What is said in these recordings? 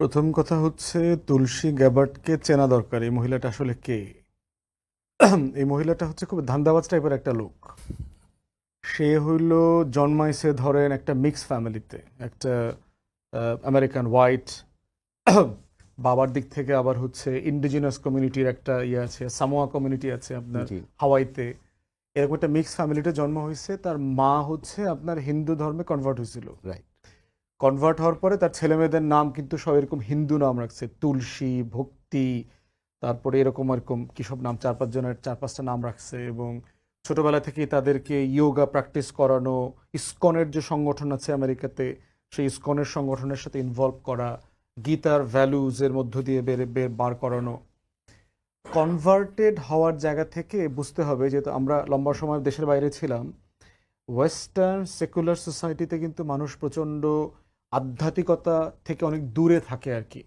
প্রথম কথা হচ্ছে তুলসী গ্যাবার্টকে চেনা দরকার। এই মহিলাটা আসলে কে? এই মহিলাটা হচ্ছে খুব ধান্দাবাজ টাইপের একটা লোক। সে হইল জন্মাইছে ধরেন একটা মিক্স ফ্যামিলিতে একটা আমেরিকান হোয়াইট বাবার দিক থেকে আবার হচ্ছে ইন্ডিজিনাস কমিউনিটির একটা ইয়ে আছে সামোয়া কমিউনিটি আছে আপনার হাওয়াইতে এরকম একটা মিক্স ফ্যামিলিতে জন্ম হয়েছে তার মা হচ্ছে আপনার হিন্দু ধর্মে কনভার্ট হয়েছিল। রাইট কনভার্ট হওয়ার পরে তার ছেলে মেয়েদের নাম কিন্তু সব এরকম হিন্দু নাম রাখছে। তুলসী, ভক্তি, তারপরে এরকম এরকম কি সব নাম, চার পাঁচজনের চার পাঁচটা নাম রাখছে এবং ছোটোবেলা থেকেই তাদেরকে ইয়োগা প্র্যাকটিস করানো, ইসকনের যে সংগঠন আছে আমেরিকাতে, সেই ইসকনের সংগঠনের সাথে ইনভলভ করা গীতার ভ্যালুজ এর মধ্য দিয়ে বের বের, বার করানো। কনভার্টেড হওয়ার জায়গা থেকে বুঝতে হবে যেহেতু আমরা লম্বা সময় দেশের বাইরে ছিলাম ওয়েস্টার্ন সেকুলার সোসাইটিতে কিন্তু মানুষ প্রচণ্ড আধ্যাত্মিকতা থেকে অনেক দূরে থাকে আর কি।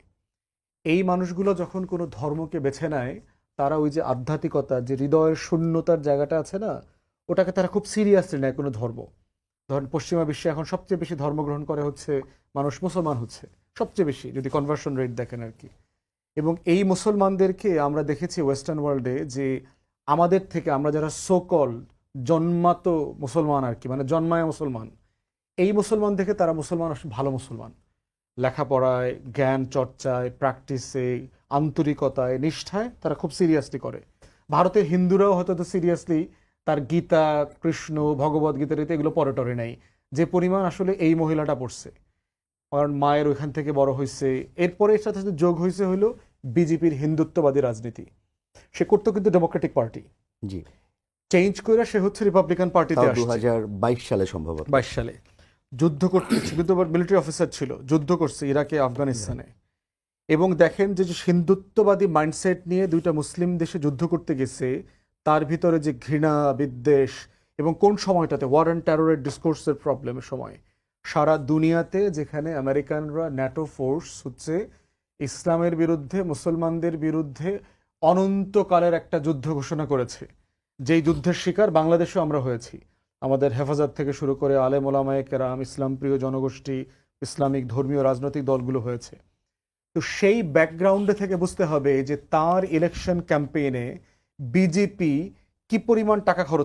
এই মানুষগুলো যখন কোনো ধর্মকে বেছে নেয়, তারা ওই যে আধ্যাত্মিকতা, যে হৃদয়ের শূন্যতার জায়গাটা আছে না, ওটাকে তারা খুব সিরিয়াসলি নেয় কোনো ধর্ম। ধরেন পশ্চিমা বিশ্বে এখন সবচেয়ে বেশি ধর্মগ্রহণ করে হচ্ছে মানুষ মুসলমান হচ্ছে, সবচেয়ে বেশি যদি কনভার্সন রেট দেখেন আর কি। এবং এই মুসলমানদেরকে আমরা দেখেছি ওয়েস্টার্ন ওয়ার্ল্ডে যে আমাদের থেকে আমরা যারা সোকল জন্মাত মুসলমান আর কি মানে জন্মায় মুসলমান এই মুসলমান দেখে তারা মুসলমান ভালো মুসলমান। লেখাপড়ায় জ্ঞান চর্চায় প্র্যাকটিসে আন্তরিকতায় নিষ্ঠায় তারা খুব সিরিয়াসলি করে। ভারতের হিন্দুরাও হয়তো তো সিরিয়াসলি তার গীতা কৃষ্ণ ভগবত গীতার এগুলো পরে টরে নেই। যে পরিমাণ আসলে এই মহিলাটা পড়ছে। কারণ মায়ের ওইখান থেকে বড় হয়েছে এরপরে এর সাথে সাথে যোগ হয়েছে হলো বিজেপির হিন্দুত্ববাদী রাজনীতি। সে করতো কিন্তু ডেমোক্রেটিক পার্টি জি। চেঞ্জ করে সে হচ্ছে রিপাবলিকান পার্টিতে তাও দু হাজার বাইশ সালে সম্ভবত। বাইশ সালে। যুদ্ধ করতে কিন্তু মিলিটারি অফিসার ছিল যুদ্ধ করছে ইরাকে আফগানিস্তানে। এবং দেখেন যে যে হিন্দুত্ববাদী মাইন্ডসেট নিয়ে দুইটা মুসলিম দেশে যুদ্ধ করতে গেছে তার ভিতরে যে ঘৃণা বিদ্বেষ এবং কোন সময়টাতে? ওয়ার অ্যান্ড টেরোরের ডিসকোর্সের প্রবলেমের সময়। সারা দুনিয়াতে যেখানে আমেরিকানরা ন্যাটো ফোর্স হচ্ছে ইসলামের বিরুদ্ধে মুসলমানদের বিরুদ্ধে অনন্তকালের একটা যুদ্ধ ঘোষণা করেছে। যেই যুদ্ধের শিকার বাংলাদেশেও আমরা হয়েছি। আমাদের হেফাজত থেকে শুরু করে আলেম ওলামায় কেরাম, ইসলাম প্রিয় জনগোষ্ঠী, ইসলামিক ধর্মীয় রাজনৈতিক দলগুলো হয়েছে। তো সেই ব্যাকগ্রাউন্ডে থেকে বুঝতে হবে যে তার ইলেকশন ক্যাম্পেইনে বিজেপি কি পরিমাণ টাকা খরচ